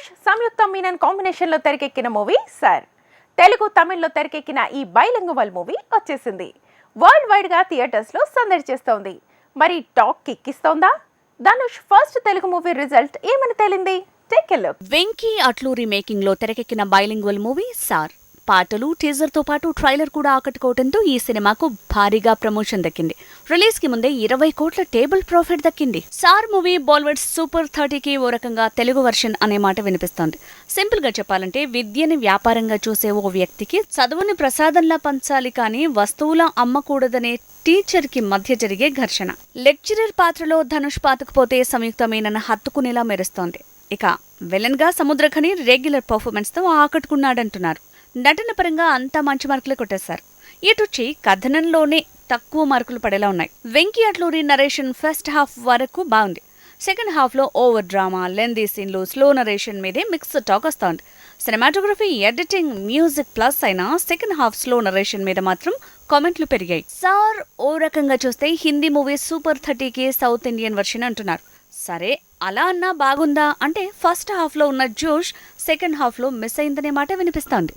ధనుష్ సంయుక్త మీనన్ కాంబినేషన్లో తెరకెక్కిన movie sir. Telugu తమిళ్ళో తెరకెక్కిన ఈ బైలింగువల్ మూవీ వచ్చేసింది. వరల్డ్ వైడ్గా థియేటర్స్లో సందడి చేస్తోంది. మరి talk కిక్కిస్తోందా? Dhanush first Telugu movie result ఏమని తేలింది? Take a look Venky Atluri మేకింగ్లో తెరకెక్కిన బైలింగువల్ మూవీ సార్. పాటలు టీజర్తో పాటు ట్రైలర్ కూడా ఆకట్టుకోవడంతో ఈ సినిమాకు భారీగా ప్రమోషన్ దక్కింది. రిలీజ్కి ముందే ఇరవై కోట్ల టేబుల్ ప్రాఫిట్ దక్కింది. సార్ మూవీ బాలీవుడ్ సూపర్ థర్టీకి ఓ రకంగా తెలుగు వర్షన్ అనే మాట వినిపిస్తోంది. సింపుల్గా చెప్పాలంటే విద్యని వ్యాపారంగా చూసే ఓ వ్యక్తికి చదువుని ప్రసాదంలా పంచాలి కానీ వస్తువులా అమ్మకూడదనే టీచర్కి మధ్య జరిగే ఘర్షణ. లెక్చరర్ పాత్రలో ధనుష్ పాతకపోతే సంయుక్త మీనన్ హత్తుకునేలా మెరుస్తోంది. ఇక విలన్గా సముద్రఖని రెగ్యులర్ పర్ఫార్మెన్స్తో ఆకట్టుకున్నాడంటున్నారు. నటన పరంగా అంతా మంచి మార్కులే కొట్టేశారు. ఇటుచ్చి కథనంలోనే తక్కువ మార్కులు పడేలా ఉన్నాయి. Venky Atluri narration first half వరకు బాగుంది. సెకండ్ హాఫ్లో ఓవర్ డ్రామా లెందీ సీన్లు స్లో నరేషన్ మీదే మిక్స్డ్ టాక్ వస్తోంది. సినిమాటోగ్రఫీ ఎడిటింగ్ మ్యూజిక్ ప్లస్ అయినా సెకండ్ హాఫ్ స్లో నరేషన్ మీద మాత్రం కామెంట్లు పెరిగాయి. సార్ ఓ రకంగా చూస్తే హిందీ మూవీ సూపర్ థర్టీకి సౌత్ ఇండియన్ వర్షన్ అంటున్నారు. సరే అలా అన్నా బాగుందా? అంటే ఫస్ట్ హాఫ్లో ఉన్న జోష్ సెకండ్ హాఫ్లో మిస్ అయిందనే మాట వినిపిస్తోంది.